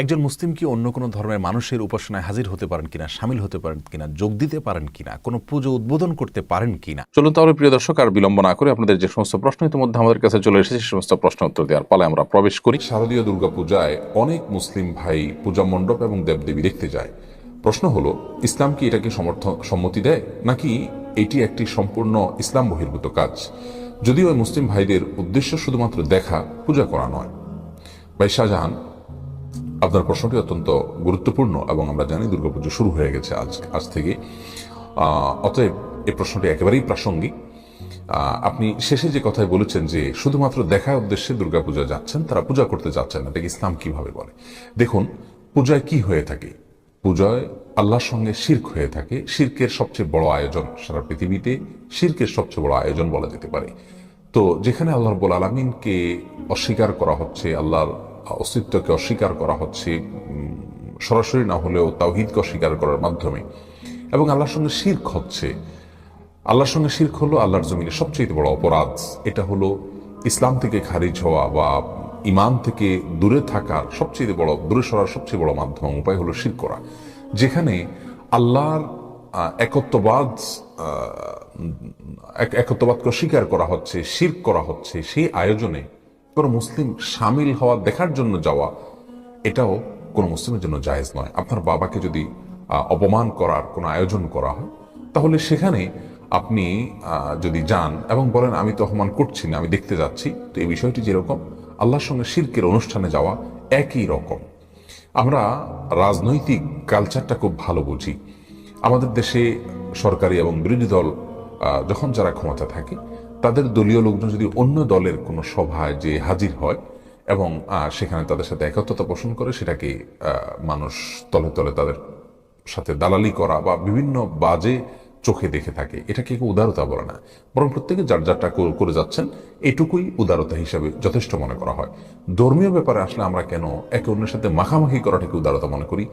একজন মুসলিম কি অন্য কোনো ধর্মের মানুষের উপাসনায় হাজির হতে পারেন কিনা সামিল হতে পারেন কিনা যোগ দিতে পারেন কিনা কোনো পুজো উদ্বোধন করতে পারেন কিনা? চলুন তাহলে প্রিয় দর্শক আর বিলম্ব না করে আপনাদের যে সমস্ত প্রশ্ন ইতিমধ্যে আমাদের কাছে চলে এসেছে সে সমস্ত প্রশ্ন উত্তর দেওয়ার পালে আমরা প্রবেশ করি। শারদীয় দুর্গাপূজায় অনেক মুসলিম ভাই পূজা মণ্ডপ এবং দেবদেবী দেখতে যায়। প্রশ্ন হলো ইসলাম কি এটাকে সমর্থন সম্মতি দেয় নাকি এটি একটি সম্পূর্ণ ইসলাম বহির্ভূত কাজ? যদিও মুসলিম ভাইদের উদ্দেশ্য শুধুমাত্র দেখা পূজা করা নয়। ভাই শাহজাহান আপনার প্রশ্নটি অত্যন্ত গুরুত্বপূর্ণ এবং আমরা জানি দুর্গাপুজো শুরু হয়ে গেছে আজ আজ থেকে। অতএব এই প্রশ্নটি একেবারেই প্রাসঙ্গিক। আপনি শেষে যে কথায় বলেছেন যে শুধুমাত্র দেখার উদ্দেশ্যে দুর্গাপূজা যাচ্ছেন, তারা পূজা করতে যাচ্ছেন না, এটাকে ইসলাম কীভাবে বলে? দেখুন, পূজায় কি হয়ে থাকে? পূজায় আল্লাহর সঙ্গে শির্ক হয়ে থাকে। শির্কের সবচেয়ে বড় আয়োজন সারা পৃথিবীতে শির্কের সবচেয়ে বড় আয়োজন বলা যেতে পারে। তো যেখানে আল্লাহ রব্বুল আলমিনকে অস্বীকার করা হচ্ছে, আল্লাহর অস্তিত্বকে অস্বীকার করা হচ্ছে সরাসরি না হলেও তাওহিদকে অস্বীকার করার মাধ্যমে। এবং আল্লাহর সঙ্গে শির্ক হচ্ছে। আল্লাহর সঙ্গে শির্ক হলো আল্লাহর জমিনে সবচেয়ে বড় অপরাধ। এটা হলো ইসলাম থেকে খারিজ হওয়া বা ইমান থেকে দূরে থাকার সবচেয়ে বড়, দূরে সরার সবচেয়ে বড় মাধ্যম, উপায় হলো শির করা। যেখানে আল্লাহর একত্ববাদ এক- একত্ববাদকে অস্বীকার করা হচ্ছে শির করা হচ্ছে, সেই আয়োজনে কোনো মুসলিম সামিল হওয়া দেখার জন্য যাওয়া, এটাও কোনো মুসলিমের জন্য জায়েজ নয়। আপনার বাবাকে যদি অপমান করার কোনো আয়োজন করা হয়, তাহলে সেখানে আপনি যদি যান এবং বলেন, আমি তো অপমান করছি না, আমি দেখতে যাচ্ছি। তো এই বিষয়টি যেরকম, আল্লাহর সঙ্গে শির্কের অনুষ্ঠানে যাওয়া একই রকম। আমরা রাজনৈতিক কালচারটা খুব ভালো বুঝি। আমাদের দেশে সরকারি এবং বিরোধী দল যখন যারা ক্ষমতা থাকে তাদের দলীয় লোকজন যদি অন্য দলের কোনো সভায় যে হাজির হয় এবং সেখানে তাদের সাথে একত্রতা পোষণ করে, সেটাকে মানুষ তলে তলে তাদের সাথে দালালি করা বা বিভিন্ন বাজে চোখে দেখে থাকে। এটাকে কেউ উদারতা বলে না। বরং প্রত্যেকে যার যারটা করে যাচ্ছেন, এটুকুই উদারতা হিসাবে যথেষ্ট মনে করা হয়। ধর্মীয় ব্যাপারে আসলে আমরা কেন একে অন্যের সাথে মাখামাখি করাটাকে উদারতা মনে করি?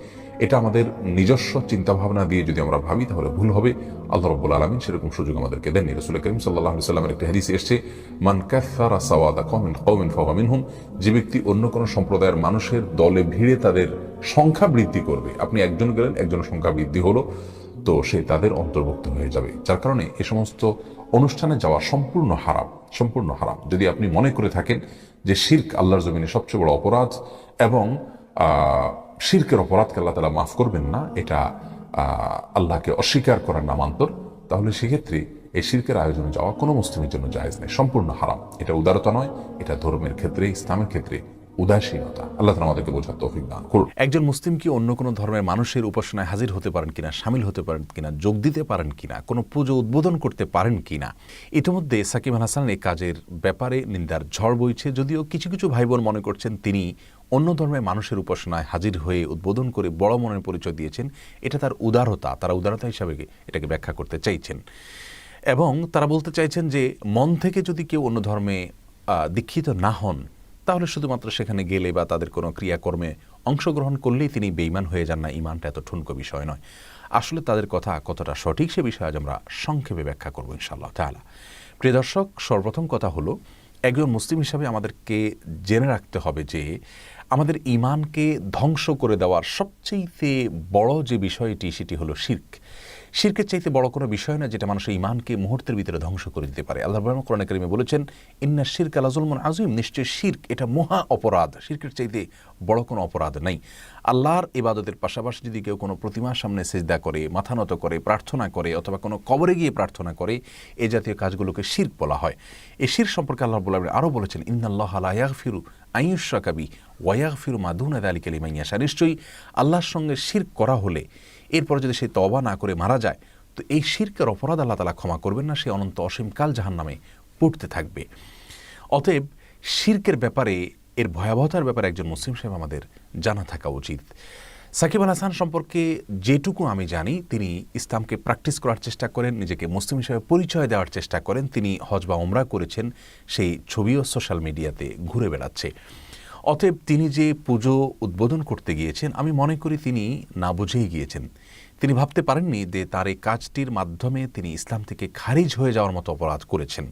এটা আমাদের নিজস্ব চিন্তা ভাবনা দিয়ে যদি আমরা ভাবি, তাহলে ভুল হবে। আল্লাহ রব্বুল আলমিন সেরকম সুযোগ আমাদেরকে দেননি। রসুল করিম সাল্লাহ সাল্লামের একটি হাদিসে এসছে, মান কাফারা সাওয়াদা কমিন কমিন ফাহামিন হুম যে ব্যক্তি অন্য কোনো সম্প্রদায়ের মানুষের দলে ভিড়ে তাদের সংখ্যা বৃদ্ধি করবে। আপনি একজন গেলেন, একজনের সংখ্যা বৃদ্ধি হলো। তো সে তাদের অন্তর্ভুক্ত হয়ে যাবে। যার কারণে এ সমস্ত অনুষ্ঠানে যাওয়া সম্পূর্ণ হারাম সম্পূর্ণ হারাম। যদি আপনি মনে করে থাকেন যে শির্ক আল্লাহর জমিনে সবচেয়ে বড় অপরাধ এবং শির্কের অপরাধকে আল্লাহ তালা মাফ করবেন না, এটা আল্লাহকে অস্বীকার করার নামান্তর, তাহলে সেক্ষেত্রে এই শির্কের আয়োজনে যাওয়া কোনো মুসলিমের জন্য জায়েজ নেই সম্পূর্ণ হারাম। এটা উদারতা নয়, এটা ধর্মের ক্ষেত্রে, ইসলামের ক্ষেত্রে উদাসীনতা। আল্লাহ আমাদেরকে বোঝার তৌফিক দান করুন। একজন মুসলিম কি অন্য কোনো ধর্মের মানুষের উপাসনায় হাজির হতে পারেন কিনা, সামিল হতে পারেন কিনা, যোগ দিতে পারেন কিনা, কোনো পুজো উদ্বোধন করতে পারেন কিনা, ইতিমধ্যে সাকিব হাসান এই কাজের ব্যাপারে নিন্দার ঝড় বইছে। যদিও কিছু কিছু ভাই বোন মনে করছেন তিনি অন্য ধর্মের মানুষের উপাসনায় হাজির হয়ে উদ্বোধন করে বড় মনের পরিচয় দিয়েছেন। এটা তার উদারতা, তারা উদারতা হিসাবে এটাকে ব্যাখ্যা করতে চাইছেন। এবং তারা বলতে চাইছেন যে, মন থেকে যদি কেউ অন্য ধর্মে দীক্ষিত না হন তাহলে শুধুমাত্র সেখানে গেলে বা তাদের কোনো ক্রিয়াকর্মে অংশগ্রহণ করলেই তিনি বেইমান হয়ে যান না ইমানটা এত ঠুনকো বিষয় নয়। আসলে তাদের কথা কতটা সঠিক সে বিষয়ে আজ আমরা সংক্ষেপে ব্যাখ্যা করব ইনশাআল্লাহ তাআলা। প্রিয় দর্শক, সর্বপ্রথম কথা হলো, একজন মুসলিম হিসাবে আমাদেরকে জেনে রাখতে হবে যে আমাদের ইমানকে ধ্বংস করে দেওয়ার সবচেয়ে বড় যে বিষয়টি, সেটি হলো শির্ক। শির্কের চাইতে বড় কোনো বিষয় না যেটা মানুষের ইমানকে মুহূর্তের ভিতরে ধ্বংস করে দিতে পারে। আল্লাহ রহমান কোরআন করিমে বলেছেন, ইন্না শির্ক আলাজুলমন আজিম নিশ্চয় শির্ক এটা মহা অপরাধ। শির্কের চাইতে বড় কোনো অপরাধ নাই। আল্লাহর ইবাদতের পাশাপাশি যদি কেউ কোনো প্রতিমার সামনে সেজদা করে, মাথা নত করে, প্রার্থনা করে, অথবা কোনো কবরে গিয়ে প্রার্থনা করে, এ জাতীয় কাজগুলোকে শির্ক বলা হয়। এই শির সম্পর্কে আল্লাহ বলে আরও বলেছেন, ইন্নাল্লাহ আলাহ ফিরু আইয়ুসা কাবি ওয়াইয়াগ ফিরু মাদুন আলী কালিমাইয়াশা নিশ্চয়ই আল্লাহর সঙ্গে শির্ক করা হলে এরপরে যদি সে তবা না করে মারা যায়, তো এই শির্কের অপরাধ আল্লাহ তালা ক্ষমা করবেন না, সে অনন্ত অসীমকাল জাহান নামে পড়তে থাকবে। অতএব শির্কের ব্যাপারে, এর ভয়াবহতার ব্যাপারে একজন মুসলিম সাহেব আমাদের জানা থাকা উচিত। সাকিব আল হাসান সম্পর্কে যেটুকু আমি জানি, তিনি ইসলামকে প্র্যাকটিস করার চেষ্টা করেন, নিজেকে মুসলিম হিসেবে পরিচয় দেওয়ার চেষ্টা করেন, তিনি হজ বা ওমরা করেছেন, সেই ছবিও সোশ্যাল মিডিয়াতে ঘুরে বেড়াচ্ছে। অতএব তিনি যে পুজো উদ্বোধন করতে গিয়েছেন, আমি মনে করি তিনি না বুঝেই গিয়েছেন। তিনি ভাবতে পারেননি যে তার এই কাজটির মাধ্যমে তিনি ইসলাম থেকে খারিজ হয়ে যাওয়ার মতো অপরাধ করেছেন।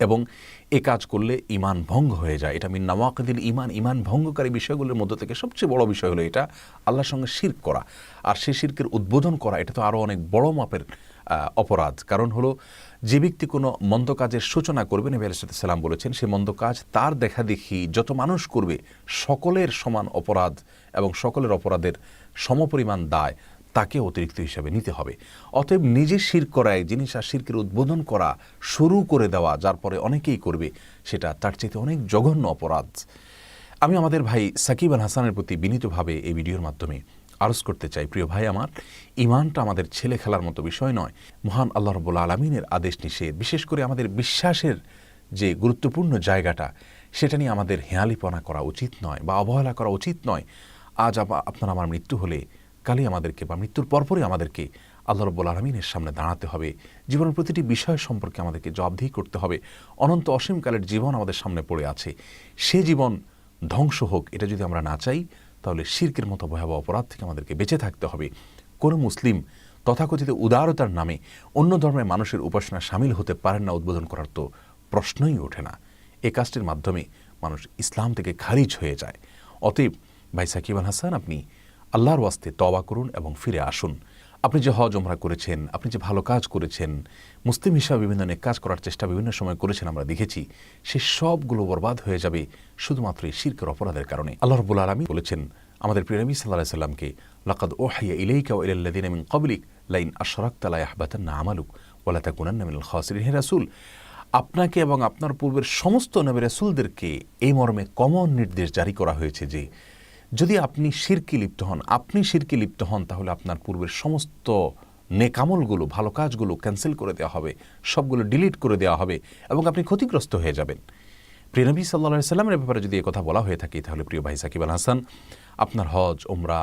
এবং এ কাজ করলে ইমান ভঙ্গ হয়ে যায়। এটা মিন নাওয়াকিদিল ইমান ইমান ভঙ্গকারী বিষয়গুলোর মধ্যে থেকে সবচেয়ে বড় বিষয় হলো এটা, আল্লাহর সঙ্গে শির্ক করা। আর সেই শির্কের উদ্বোধন করা, এটা তো আরও অনেক বড় মাপের অপরাধ। কারণ হলো, যে ব্যক্তি কোনো মন্দ কাজের সূচনা করবে, নবী সালাম বলেছেন সেই মন্দ কাজ তার দেখা দেখি যত মানুষ করবে, সকলের সমান অপরাধ এবং সকলের অপরাধের সমপরিমাণ দায়। তাকে অতিরিক্ত হিসাবে নিতে হবে। অতএব নিজে শির করা এক জিনিস আর শিরকের উদ্বোধন করা শুরু করে দেওয়া, যার পরে অনেকেই করবে, সেটা তার চাইতে অনেক জঘন্য অপরাধ। আমি আমাদের ভাই সাকিব আল হাসানের প্রতি বিনীতভাবে এই ভিডিওর মাধ্যমে আরজ করতে চাই। প্রিয় ভাই আমার, ইমানটা আমাদের ছেলে খেলার মতো বিষয় নয়। মহান আল্লাহ রব্বুল আলমিনের আদেশ নিষেধ, বিশেষ করে আমাদের বিশ্বাসের যে গুরুত্বপূর্ণ জায়গাটা, সেটা নিয়ে আমাদের হেয়ালিপনা করা উচিত নয় বা অবহেলা করা উচিত নয়। আজ আপনার আমার মৃত্যু হলে কালই আমাদেরকে বা মৃত্যুর পরপরই আমাদেরকে আল্লাহ রব্বুল আলমিনের সামনে দাঁড়াতে হবে। জীবনের প্রতিটি বিষয় সম্পর্কে আমাদেরকে জবাবদিহি করতে হবে। অনন্ত অসীমকালের জীবন আমাদের সামনে পড়ে আছে। সে জীবন ধ্বংস হোক, এটা যদি আমরা না চাই, তাহলে শির্কের মতো ভয়াবহ অপরাধ থেকে আমাদেরকে বেঁচে থাকতে হবে। কোনো মুসলিম তথাকথিত উদারতার নামে অন্য ধর্মের মানুষের উপাসনা সামিল হতে পারেন না উদ্বোধন করার তো প্রশ্নই ওঠে না। এ কাজটির মাধ্যমে মানুষ ইসলাম থেকে খারিজ হয়ে যায়। অতএব ভাই সাকিব আল হাসান, আপনি আল্লাহর ওয়াস্তে তওবা করুন এবং ফিরে আসুন। আপনি যে হজ ওমরা করেছেন, আপনি যে ভালো কাজ করেছেন, মুসলিম হিসাবে বিভিন্ন নেক কাজ করার চেষ্টা বিভিন্ন সময় করেছেন আমরা দেখেছি, সে সবগুলো বরবাদ হয়ে যাবে শুধুমাত্র এই শিরকের অপরাধের কারণে। আল্লাহ রবুল আলমী বলেছেন, আমাদের প্রিয় নবী সাল্লাহ সাল্লামকে, লাকাদ ওহাইয়া ইলাইকা ওয়া ইলাল্লাযিনা মিন ক্বাবলিক, লাইন আশরাকতা লা ইয়াহবাতান্না আমালুক ওয়া লা তাকুনান্না মিনাল খাসিরিন. হে রাসূল, আপনাকে এবং আপনার পূর্বের সমস্ত নবী রাসূলদেরকে এই মর্মে কমন নির্দেশ জারি করা হয়েছে যে যদি আপনি শিরকি লিপ্ত হন, আপনি শিরকি লিপ্ত হন, তাহলে আপনার পূর্বের সমস্ত নেকামলগুলো, ভালো কাজগুলো ক্যান্সেল করে দেওয়া হবে, সবগুলো ডিলিট করে দেওয়া হবে এবং আপনি ক্ষতিগ্রস্ত হয়ে যাবেন। প্রিয় নবী সাল্লা সাল্লামের ব্যাপারে যদি কথা বলা হয়ে থাকে, তাহলে প্রিয় ভাই সাকিব আল হাসান, আপনার হজ ওমরা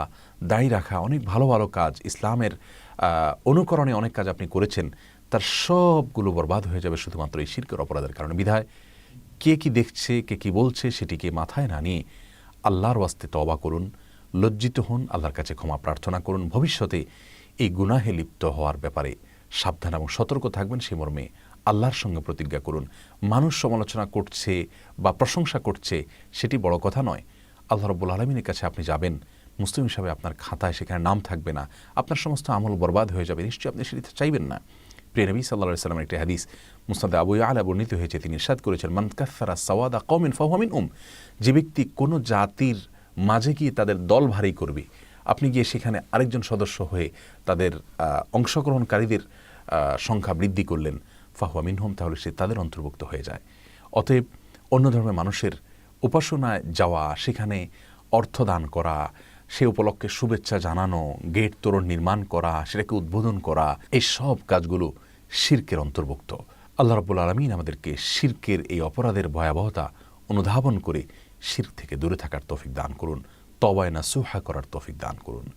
দায়ী রাখা, অনেক ভালো ভালো কাজ, ইসলামের অনুকরণে অনেক কাজ আপনি করেছেন, তার সবগুলো বরবাদ হয়ে যাবে শুধুমাত্র এই শিরকের অপরাধের কারণে। বিধায় কে কি দেখছে, কে কি বলছে সেটিকে মাথায় না নিয়ে আল্লাহর ওয়াস্তে তওবা করুন, লজ্জিত হন, আল্লাহর কাছে ক্ষমা প্রার্থনা করুন। ভবিষ্যতে এই গুনাহে লিপ্ত হওয়ার ব্যাপারে সাবধান এবং সতর্ক থাকবেন, সে মর্মে আল্লাহর সঙ্গে প্রতিজ্ঞা করুন। মানুষ সমালোচনা করছে বা প্রশংসা করছে, সেটি বড় কথা নয়। আল্লাহ রব্বুল আলমিনের কাছে আপনি যাবেন, মুসলিম হিসাবে আপনার খাতায় সেখানে নাম থাকবে না। আপনার সমস্ত আমল বরবাদ হয়ে যাবে, নিশ্চয়ই আপনি সেটি চাইবেন না। প্রিয় নবী সাল্লাহ সাল্লামের একটি হাদিস মুস্তাদ আবু আলা বর্ণিত হয়েছে, তিনি ইরশাদ করেছেন, মান কাফারা সাওয়াদা কওমিন ফাহুমিন উম যে ব্যক্তি কোনো জাতির মাঝে গিয়ে তাদের দল ভারী করবে, আপনি গিয়ে সেখানে আরেকজন সদস্য হয়ে তাদের অংশগ্রহণকারীদের সংখ্যা বৃদ্ধি করলেন, ফাহুয়া মিনহুম তাহলে সে তাদের অন্তর্ভুক্ত হয়ে যায়। অতএব অন্য ধর্মের মানুষের উপাসনায় যাওয়া, সেখানে অর্থদান করা, সে উপলক্ষে শুভেচ্ছা জানানো গেট তোরণ নির্মাণ করা, সেটাকে উদ্বোধন করা, এই সব কাজগুলো শির্কের অন্তর্ভুক্ত। আল্লাহ রাব্বুল আলমিন আমাদেরকে শির্কের এই অপরাধের ভয়াবহতা অনুধাবন করে শির্ক থেকে দূরে থাকার তৌফিক দান করুন তবায়না সুহা করার তৌফিক দান করুন।